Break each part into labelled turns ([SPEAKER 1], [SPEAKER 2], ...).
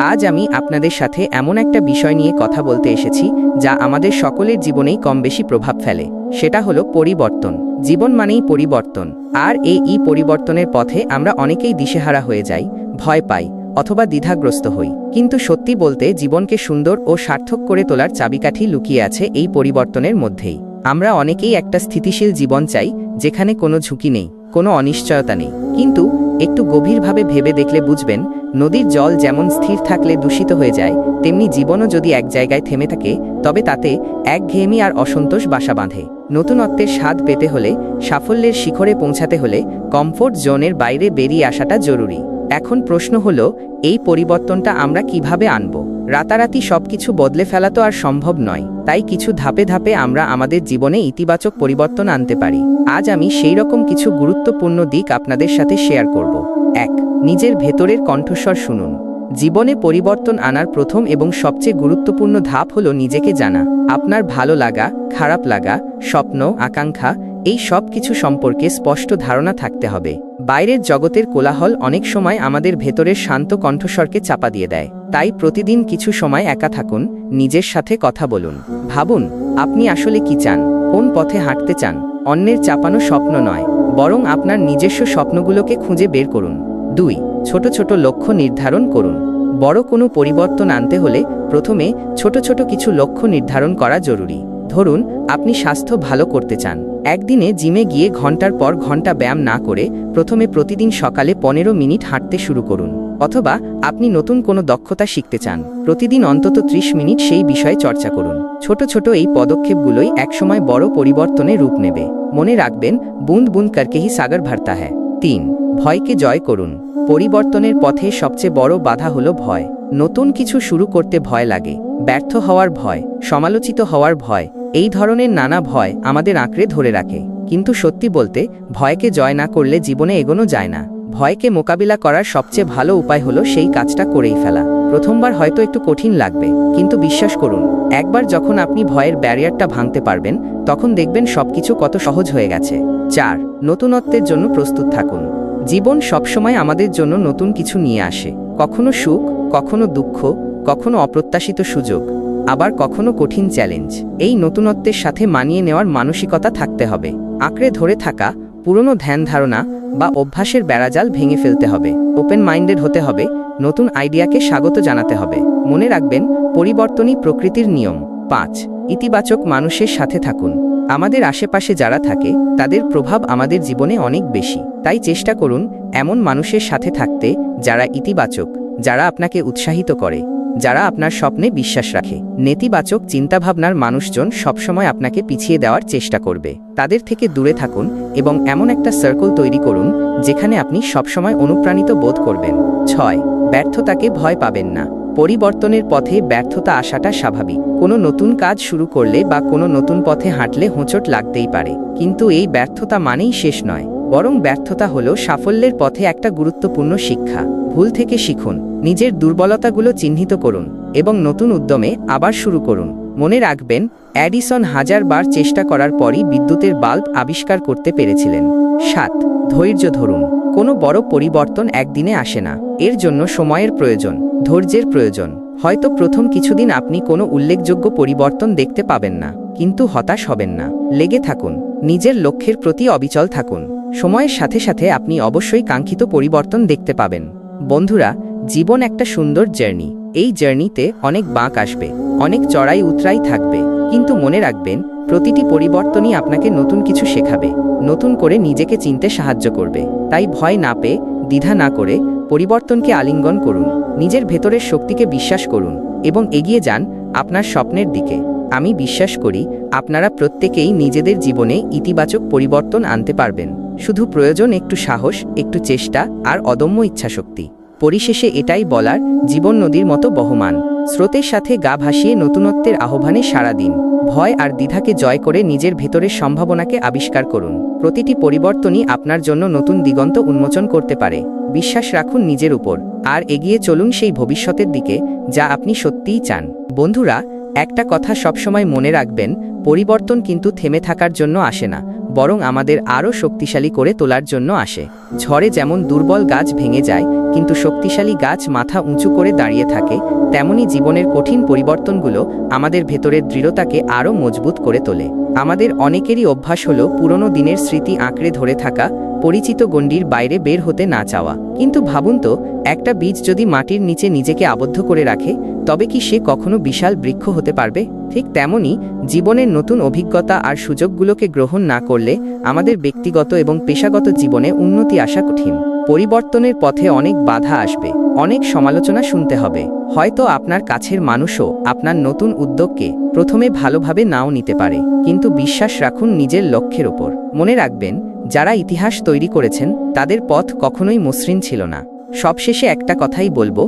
[SPEAKER 1] আজ আমি আপনাদের সাথে এমন একটা বিষয় নিয়ে কথা বলতে এসেছি, যা আমাদের সকলের জীবনেই কম বেশি প্রভাব ফেলে। সেটা হলো পরিবর্তন। জীবন মানেই পরিবর্তন। আর এই ই পরিবর্তনের পথে আমরা অনেকেই দিশেহারা হয়ে যাই, ভয় পাই, অথবা দ্বিধাগ্রস্ত হই। কিন্তু সত্যি বলতে জীবনকে সুন্দর ও সার্থক করে তোলার চাবিকাঠি লুকিয়ে আছে এই পরিবর্তনের মধ্যেই। আমরা অনেকেই একটা স্থিতিশীল জীবন চাই, যেখানে কোনো ঝুঁকি নেই, কোনো অনিশ্চয়তা নেই। কিন্তু একটু গভীরভাবে ভেবে দেখলে বুঝবেন, নদীর জল যেমন স্থির থাকলে দূষিত হয়ে যায়, তেমনি জীবনও যদি এক জায়গায় থেমে থাকে, তবে তাতে একঘেয়েমি আর অসন্তোষ বাসা বাঁধে। নতুনত্বের স্বাদ পেতে হলে, সাফল্যের শিখরে পৌঁছাতে হলে কমফোর্ট জোনের বাইরে বেরিয়ে আসাটা জরুরি। এখন প্রশ্ন হলো, এই পরিবর্তনটা আমরা কীভাবে আনব? রাতারাতি সবকিছু বদলে ফেলা তো আর সম্ভব নয়, তাই কিছু ধাপে ধাপে আমরা আমাদের জীবনে ইতিবাচক পরিবর্তন আনতে পারি। আজ আমি সেই রকম কিছু গুরুত্বপূর্ণ দিক আপনাদের সাথে শেয়ার করব। এক, নিজের ভেতরের কণ্ঠস্বর শুনুন। জীবনে পরিবর্তন আনার প্রথম এবং সবচেয়ে গুরুত্বপূর্ণ ধাপ হল নিজেকে জানা, আপনার ভালো লাগা, খারাপ লাগা, স্বপ্ন, আকাঙ্ক্ষা, এই সব কিছু সম্পর্কে স্পষ্ট ধারণা থাকতে হবে। বাইরের জগতের কোলাহল অনেক সময় আমাদের ভেতরের শান্ত কণ্ঠস্বরকে চাপা দিয়ে দেয়। তাই প্রতিদিন কিছু সময় একা থাকুন, নিজের সাথে কথা বলুন। ভাবুন, আপনি আসলে কি চান? কোন পথে হাঁটতে চান? অন্যের চাপানো স্বপ্ন নয়, বরং আপনার নিজস্ব স্বপ্নগুলোকে খুঁজে বের করুন। দুই ছোট ছোট লক্ষ্য নির্ধারণ করুন। বড় কোনো পরিবর্তন আনতে হলে প্রথমে ছোট ছোট কিছু লক্ষ্য নির্ধারণ করা জরুরি। ধরুন, আপনি স্বাস্থ্য ভালো করতে চান। একদিনে জিমে গিয়ে ঘণ্টার পর ঘণ্টা ব্যায়াম না করে প্রথমে প্রতিদিন সকালে পনেরো মিনিট হাঁটতে শুরু করুন। অথবা আপনি নতুন কোনো দক্ষতা শিখতে চান, প্রতিদিন অন্তত ত্রিশ মিনিট সেই বিষয়ে চর্চা করুন। ছোট ছোট এই পদক্ষেপগুলোই একসময় বড় পরিবর্তনে রূপ নেবে। মনে রাখবেন, বুন্দ বুন্দ করকেহি সাগর ভরতা হ্যাঁ তিন, ভয়কে জয় করুন। পরিবর্তনের পথে সবচেয়ে বড় বাধা হলো ভয়। নতুন কিছু শুরু করতে ভয় লাগে, ব্যর্থ হওয়ার ভয়, সমালোচিত হওয়ার ভয়, এই ধরনের নানা ভয় আমাদের আঁকড়ে ধরে রাখে। কিন্তু সত্যি বলতে, ভয়কে জয় না করলে জীবনে এগোনো যায় না। ভয়কে মোকাবিলা করার সবচেয়ে ভালো উপায় হলো সেই কাজটা করেই ফেলা। প্রথমবার হয়তো একটু কঠিন লাগবে, কিন্তু বিশ্বাস করুন, একবার যখন আপনি ভয়ের ব্যারিয়ারটা ভাঙতে পারবেন, তখন দেখবেন সবকিছু কত সহজ হয়ে গেছে। চার, নতুনত্বের জন্য প্রস্তুত থাকুন। জীবন সবসময় আমাদের জন্য নতুন কিছু নিয়ে আসে। কখনো সুখ, কখনো দুঃখ, কখনো অপ্রত্যাশিত সুযোগ, আবার কখনো কঠিন চ্যালেঞ্জ। এই নতুনত্বের সাথে মানিয়ে নেওয়ার মানসিকতা থাকতে হবে। আঁকড়ে ধরে থাকা, পুরনো ধ্যান ধারণা বা অভ্যাসের বেড়াজাল ভেঙে ফেলতে হবে। ওপেন মাইন্ডেড হতে হবে, নতুন আইডিয়াকে স্বাগত জানাতে হবে। মনে রাখবেন, পরিবর্তনই প্রকৃতির নিয়ম। পাঁচ, ইতিবাচক মানুষের সাথে থাকুন। আমাদের আশেপাশে যারা থাকে, তাদের প্রভাব আমাদের জীবনে অনেক বেশি। তাই চেষ্টা করুন এমন মানুষের সাথে থাকতে যারা ইতিবাচক, যারা আপনাকে উৎসাহিত করে, যারা আপনার স্বপ্নে বিশ্বাস রাখে। নেতিবাচক চিন্তাভাবনার মানুষজন সবসময় আপনাকে পিছিয়ে দেওয়ার চেষ্টা করবে। তাদের থেকে দূরে থাকুন এবং এমন একটা সার্কল তৈরি করুন, যেখানে আপনি সবসময় অনুপ্রাণিত বোধ করবেন। ছয়, ব্যর্থতাকে ভয় পাবেন না। পরিবর্তনের পথে ব্যর্থতা আসাটা স্বাভাবিক। কোনো নতুন কাজ শুরু করলে বা কোনো নতুন পথে হাঁটলে হোঁচট লাগতেই পারে। কিন্তু এই ব্যর্থতা মানেই শেষ নয়। বরং ব্যর্থতা হলো সাফল্যের পথে একটা গুরুত্বপূর্ণ শিক্ষা। ভুল থেকে শিখুন, নিজের দুর্বলতাগুলো চিহ্নিত করুন এবং নতুন উদ্যমে আবার শুরু করুন। মনে রাখবেন, অ্যাডিসন হাজার বার চেষ্টা করার পরই বিদ্যুতের বাল্ব আবিষ্কার করতে পেরেছিলেন। সাত, ধৈর্য ধরুন, কোনো বড় পরিবর্তন একদিনে আসে না। এর জন্য সময়ের প্রয়োজন। ধৈর্যের প্রয়োজন। হয়তো প্রথম কিছুদিন আপনি কোনো উল্লেখযোগ্য পরিবর্তন দেখতে পাবেন না, কিন্তু হতাশ হবেন না। লেগে থাকুন, নিজের লক্ষ্যের প্রতি অবিচল থাকুন। সময়ের সাথে সাথে আপনি অবশ্যই কাঙ্ক্ষিত পরিবর্তন দেখতে পাবেন। বন্ধুরা, জীবন একটা সুন্দর জার্নি। এই জার্নিতে অনেক বাঁক আসবে, অনেক চড়াই উতরাই থাকবে। কিন্তু মনে রাখবেন, প্রতিটি পরিবর্তনই আপনাকে নতুন কিছু শেখাবে, নতুন করে নিজেকে চিনতে সাহায্য করবে। তাই ভয় না পেয়ে, দ্বিধা না করে পরিবর্তনকে আলিঙ্গন করুন, নিজের ভেতরের শক্তিকে বিশ্বাস করুন, এবং এগিয়ে যান আপনার স্বপ্নের দিকে। আমি বিশ্বাস করি, আপনারা প্রত্যেকেই নিজেদের জীবনে ইতিবাচক পরিবর্তন আনতে পারবেন। শুধু প্রয়োজন একটু সাহস, একটু চেষ্টা, আর অদম্য ইচ্ছাশক্তি। পরিশেষে এটাই বলার জীবন নদীর মতো বহমান। স্রোতের সাথে গা ভাসিয়ে নতুনত্বের আহ্বানে সাড়া দিন। ভয় আর দ্বিধাকে জয় করে নিজের ভেতরের সম্ভাবনাকে আবিষ্কার করুন। প্রতিটি পরিবর্তনই আপনার জন্য নতুন দিগন্ত উন্মোচন করতে পারে। বিশ্বাস রাখুন নিজের উপর। আর এগিয়ে চলুন সেই ভবিষ্যতের দিকে, যা আপনি সত্যিই চান। বন্ধুরা, একটা কথা সবসময় মনে রাখবেন, পরিবর্তন কিন্তু থেমে থাকার জন্য আসে না, বরং আমাদের আরও শক্তিশালী করে তোলার জন্য আসে। ঝড়ে যেমন দুর্বল গাছ ভেঙে যায় কিন্তু শক্তিশালী গাছ মাথা উঁচু করে দাঁড়িয়ে থাকে, তেমনি জীবনের কঠিন পরিবর্তনগুলো আমাদের ভেতরের দৃঢ়তাকে আরও মজবুত করে তোলে। আমাদের অনেকেরই অভ্যাস হলো পুরনো দিনের স্মৃতি আঁকড়ে ধরে থাকা, পরিচিত গণ্ডির বাইরে বের হতে না চাওয়া। কিন্তু ভাবুন তো, একটা বীজ যদি মাটির নিচে নিজেকে আবদ্ধ করে রাখে, তবে কি সে কখনো বিশাল বৃক্ষ হতে পারবে? ঠিক তেমনি জীবনের নতুন অভিজ্ঞতা আর সুযোগগুলোকে গ্রহণ না করলে আমাদের ব্যক্তিগত এবং পেশাগত জীবনে উন্নতি আসা কঠিন। পরিবর্তনের পথে অনেক বাধা আসবে, অনেক সমালোচনা শুনতে হবে। হয়তো আপনার কাছের মানুষও আপনার নতুন উদ্যোগকে প্রথমে ভালোভাবে নাও নিতে পারে, কিন্তু বিশ্বাস রাখুন নিজের লক্ষ্যের ওপর। মনে রাখবেন, যারা ইতিহাস তৈরি করেছেন, তাদের পথ কখনোই মসৃণ ছিল না। সবশেষে একটা কথাই বলব,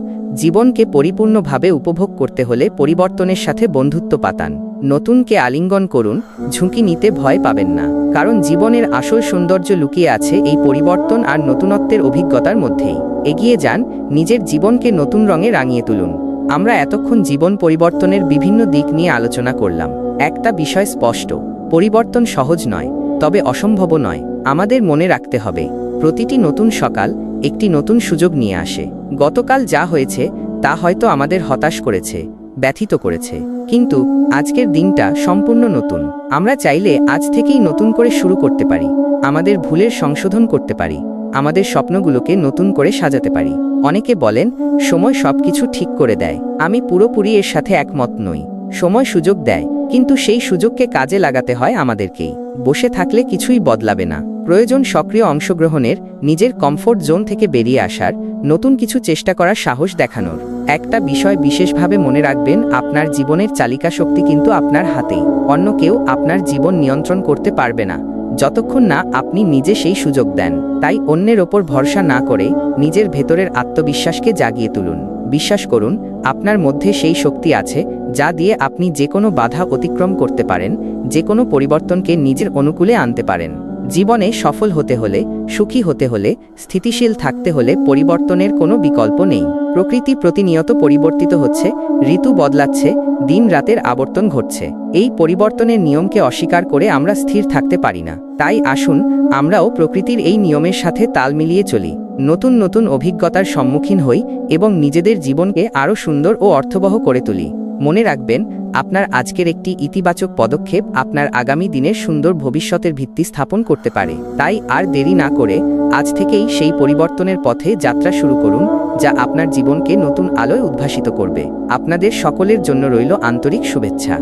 [SPEAKER 1] জীবনকে পরিপূর্ণভাবে উপভোগ করতে হলে পরিবর্তনের সাথে বন্ধুত্ব পাতান। নতুনকে আলিঙ্গন করুন, ঝুঁকি নিতে ভয় পাবেন না, কারণ জীবনের আসল সৌন্দর্য লুকিয়ে আছে এই পরিবর্তন আর নতুনত্বের অভিজ্ঞতার মধ্যেই। এগিয়ে যান, নিজের জীবনকে নতুন রঙে রাঙিয়ে তুলুন। আমরা এতক্ষণ জীবন পরিবর্তনের বিভিন্ন দিক নিয়ে আলোচনা করলাম। একটা বিষয় স্পষ্ট, পরিবর্তন সহজ নয়, তবে অসম্ভব নয়, আমাদের মনে রাখতে হবে। প্রতিটি নতুন সকাল একটি নতুন সুযোগ নিয়ে আসে। গতকাল যা হয়েছে, তা হয়তো আমাদের হতাশ করেছে। ব্যথিত করেছে। কিন্তু আজকের দিনটা সম্পূর্ণ নতুন। আমরা চাইলে আজ থেকেই নতুন করে শুরু করতে পারি। আমাদের ভুলের সংশোধন করতে পারি। আমাদের স্বপ্নগুলোকে নতুন করে সাজাতে পারি। অনেকে বলেন, সময় সবকিছু ঠিক করে দেয়। আমি পুরোপুরি এর সাথে একমত নই। সময় সুযোগ দেয়, কিন্তু সেই সুযোগকে কাজে লাগাতে হয় আমাদেরকেই। বসে থাকলে কিছুই বদলাবে না। প্রয়োজন সক্রিয় অংশগ্রহণের নিজের কমফোর্ট জোন থেকে বেরিয়ে আসার নতুন কিছু চেষ্টা করার সাহস দেখানোর একটা বিষয় বিশেষভাবে মনে রাখবেন, আপনার জীবনের চালিকা শক্তি কিন্তু আপনার হাতেই। অন্য কেউ আপনার জীবন নিয়ন্ত্রণ করতে পারবে না। যতক্ষণ না আপনি নিজে সেই সুযোগ দেন। তাই অন্যের ওপর ভরসা না করে নিজের ভেতরের আত্মবিশ্বাসকে জাগিয়ে তুলুন। বিশ্বাস করুন, আপনার মধ্যে সেই শক্তি আছে যা দিয়ে আপনি যে কোনো বাধা অতিক্রম করতে পারেন যে কোনো পরিবর্তনকে নিজের অনুকূলে আনতে পারেন। জীবনে সফল হতে হলে, সুখী হতে হলে, স্থিতিশীল থাকতে হলে পরিবর্তনের কোনো বিকল্প নেই। প্রকৃতি প্রতিনিয়ত পরিবর্তিত হচ্ছে, ঋতু বদলাচ্ছে, দিন রাতের আবর্তন ঘটছে। এই পরিবর্তনের নিয়মকে অস্বীকার করে আমরা স্থির থাকতে পারি না। তাই আসুন, আমরাও প্রকৃতির এই নিয়মের সাথে তাল মিলিয়ে চলি। নতুন নতুন অভিজ্ঞতার সম্মুখীন হই এবং নিজেদের জীবনকে আরও সুন্দর ও অর্থবহ করে তুলি। মনে রাখবেন, আপনার আজকের একটি ইতিবাচক পদক্ষেপ আপনার আগামী দিনের সুন্দর ভবিষ্যতের ভিত্তি স্থাপন করতে পারে। তাই আর দেরি না করে আজ থেকেই সেই পরিবর্তনের পথে যাত্রা শুরু করুন, যা আপনার জীবনকে নতুন আলোয় উদ্ভাসিত করবে। আপনাদের সকলের জন্য রইল আন্তরিক শুভেচ্ছা।